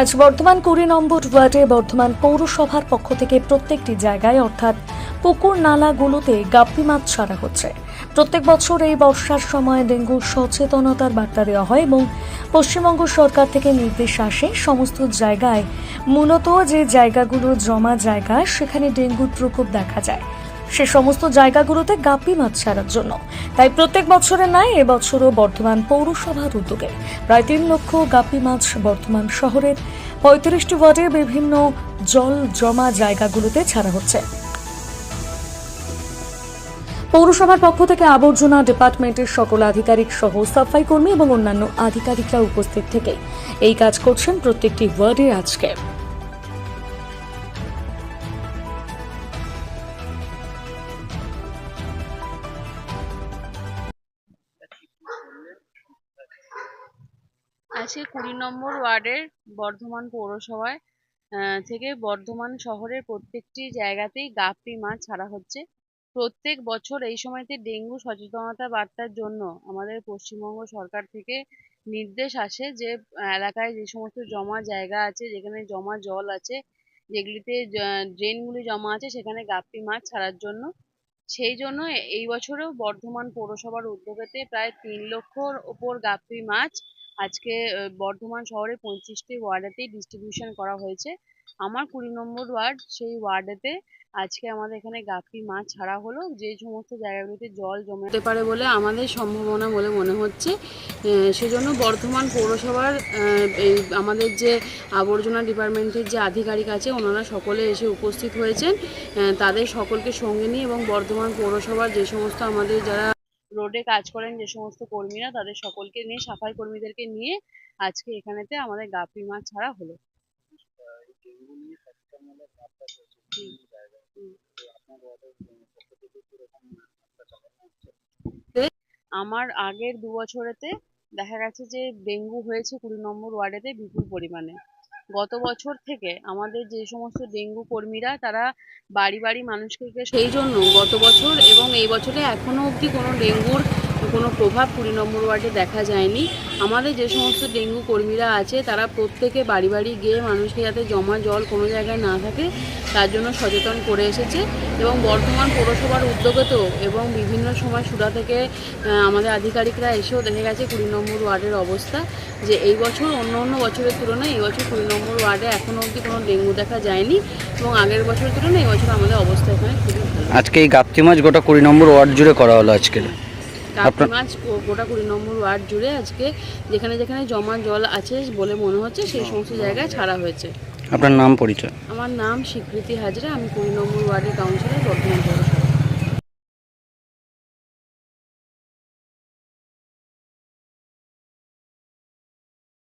আজ বর্ধমান কুড়ি নম্বর ওয়ার্ডে বর্ধমান পৌরসভার পক্ষ থেকে প্রত্যেকটি জায়গায়, অর্থাৎ পুকুর নালাগুলোতে গাপ্পি মাছ ছাড়া হচ্ছে। প্রত্যেক বছর এই বর্ষার সময় ডেঙ্গু সচেতনতার বার্তা দেওয়া হয় এবং পশ্চিমবঙ্গ সরকার থেকে নির্দেশ আসে, সমস্ত জায়গায়, মূলত যে জায়গাগুলো জমা জায়গা, সেখানে ডেঙ্গুর প্রকোপ দেখা যায়। সে সমস্ত জায়গাগুলোতে গাপ্পি মাছ ছাড়ার জন্য। তাই প্রত্যেক বছরের ন্যায় এবছরও বর্ধমান পৌরসভার উদ্যোগে প্রায় তিন লক্ষ গাপ্পি মাছ বর্ধমান শহরের পঁয়ত্রিশটি ওয়ার্ডের বিভিন্ন জল জমা জায়গাগুলোতে ছাড়া হচ্ছে। পৌরসভার পক্ষ থেকে আবর্জনা ডিপার্টমেন্টের সকল আধিকারিক সহ সাফাই কর্মী এবং অন্যান্য আধিকারিকরা উপস্থিত থেকে এই কাজ করছেন প্রত্যেকটি ওয়ার্ডে আজকে। আজকে কুড়ি নম্বর ওয়ার্ডের বর্ধমান পৌরসভায়। থেকে বর্ধমান শহরের প্রত্যেকটি জায়গাতেই গাপ্পি মাছ ছাড়া হচ্ছে। প্রত্যেক বছর এই সময়তে ডেঙ্গু সচেতনতা বার্তার জন্য আমাদের পশ্চিমবঙ্গ সরকার থেকে নির্দেশ আসে যে এলাকায় যে সমস্ত জমা জায়গা আছে, যেখানে জমা জল আছে, যেগুলিতে ড্রেনগুলি জমা আছে, সেখানে গাপ্পি মাছ ছাড়ার জন্য। সেই জন্য এই বছরেও বর্ধমান পৌরসভার উদ্যোগেতে প্রায় তিন লক্ষর ওপর গাপ্পি মাছ আজকে বর্ধমান শহরে পঁয়ত্রিশটি ওয়ার্ডেতেই ডিস্ট্রিবিউশন করা হয়েছে। আমার কুড়ি নম্বর ওয়ার্ড, সেই ওয়ার্ডেতে আজকে আমাদের এখানে গাপ্পি মাছ ছাড়া হলো। যে সমস্ত জায়গাগুলোতে জল জমে হতে পারে বলে আমাদের সম্ভাবনা বলে মনে হচ্ছে। সেজন্য বর্ধমান পৌরসভার এই আমাদের যে আবর্জনা ডিপার্টমেন্টের যে আধিকারিক আছে, ওনারা সকলে এসে উপস্থিত হয়েছেন। তাদের সকলকে সঙ্গে নিয়ে এবং বর্ধমান পৌরসভার যে সমস্ত আমাদের যারা রোডে কাজ করেন যে সমস্ত কর্মীরা, তাদের সকলকে নিয়ে, সাফাই কর্মীদেরকে নিয়ে আজকে এখানেতে আমাদের গাপ্পি মাছ ছাড়া হলো। আমার আগের দু বছরেতে দেখা গেছে যে ডেঙ্গু হয়েছে কুড়ি নম্বর ওয়ার্ডেতে বিপুল পরিমাণে গত বছর থেকে আমাদের যে সমস্ত ডেঙ্গু কর্মীরা, তারা বাড়ি বাড়ি মানুষকে সেই জন্য গত বছর এবং এই বছরে এখনও অবধি কোনো ডেঙ্গুর কোনো প্রভাব কুড়ি নম্বর ওয়ার্ডে দেখা যায়নি। আমাদের যে সমস্ত ডেঙ্গু কর্মীরা আছে, তারা প্রত্যেকে বাড়ি বাড়ি গিয়ে মানুষকে যাতে জমা জল কোনো জায়গায় না থাকে, তার জন্য সচেতন করে এসেছে। এবং বর্তমান পৌরসভার উদ্যোগেতেও এবং বিভিন্ন সময় সুরা থেকে আমাদের আধিকারিকরা এসেও দেখে গেছে কুড়ি নম্বর ওয়ার্ডের অবস্থা, যে এই বছর অন্য অন্য বছরের তুলনায় এই বছর কুড়ি নম্বর ওয়ার্ডে এখনও অবধি কোনো ডেঙ্গু দেখা যায়নি এবং আগের বছরের তুলনায় এই বছর আমাদের অবস্থা এখানে খুবই ভালো। আজকে এই গাপ্তি মাছ গোটা কুড়ি নম্বর ওয়ার্ড জুড়ে করা হলো আজকে। কাকি আপনার- মাছ গোটা কুড়ি নম্বর ওয়ার্ড জুড়ে আজকে যেখানে যেখানে জমা জল আছে বলে মনে হচ্ছে সেই সমস্ত জায়গায় ছাড়া হয়েছে। আপনার নাম পরিচয়? আমার নাম স্বীকৃতি হাজরা আমি কুড়ি নম্বর ওয়ার্ডের কাউন্সিলর